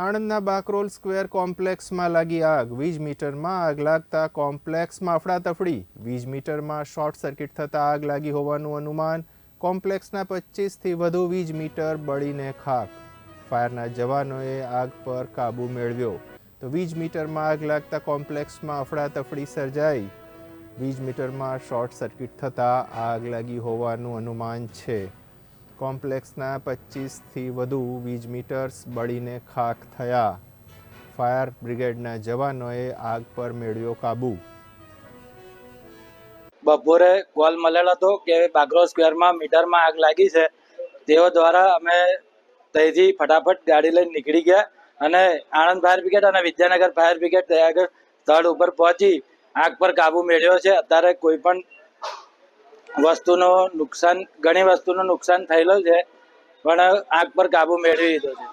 આણંદના Bakrol square કોમ્પ્લેક્સમાં લાગી આગ. વીજ મીટરમાં આગ લાગતા કોમ્પ્લેક્સમાં અફડાતફડી. વીજ મીટરમાં શોર્ટ સર્કિટ થતાં આગ લાગી હોવાનું અનુમાન. કોમ્પ્લેક્સના પચીસથી વધુ વીજ મીટર બળીને ખાક. ફાયરના જવાનોએ આગ પર કાબૂ મેળવ્યો. તો વીજ મીટરમાં આગ લાગતા કોમ્પ્લેક્સમાં અફડાતફડી સર્જાઈ. વીજ મીટરમાં શોર્ટ સર્કિટ થતાં આગ લાગી હોવાનું અનુમાન છે. કોમ્પ્લેક્સના પચીસથી વધુ વીજ મીટર્સ બળીને ખાખ થયા. ફાયર બ્રિગેડના જવાનોએ આગ પર મેળવ્યો કાબુ. બપોરે કોલ મળેલો હતો કે બાગરો સ્ક્વેરમાં મીટરમાં આગ લાગી છે. તેઓ દ્વારા અમે ત્યાંથી ફટાફટ ગાડી લઈને નીકળી ગયા અને આણંદ ફાયર બ્રિગેડ અને વિદ્યાનગર ફાયર બ્રિગેડ ત્યાં સ્થળ ઉપર પહોંચી આગ પર કાબુ મેળવ્યો છે. અત્યારે કોઈ પણ વસ્તુનો નુકસાન ઘણી વસ્તુનું નુકસાન થયેલું છે પણ આગ પર કાબુ મેળવી લીધો છે.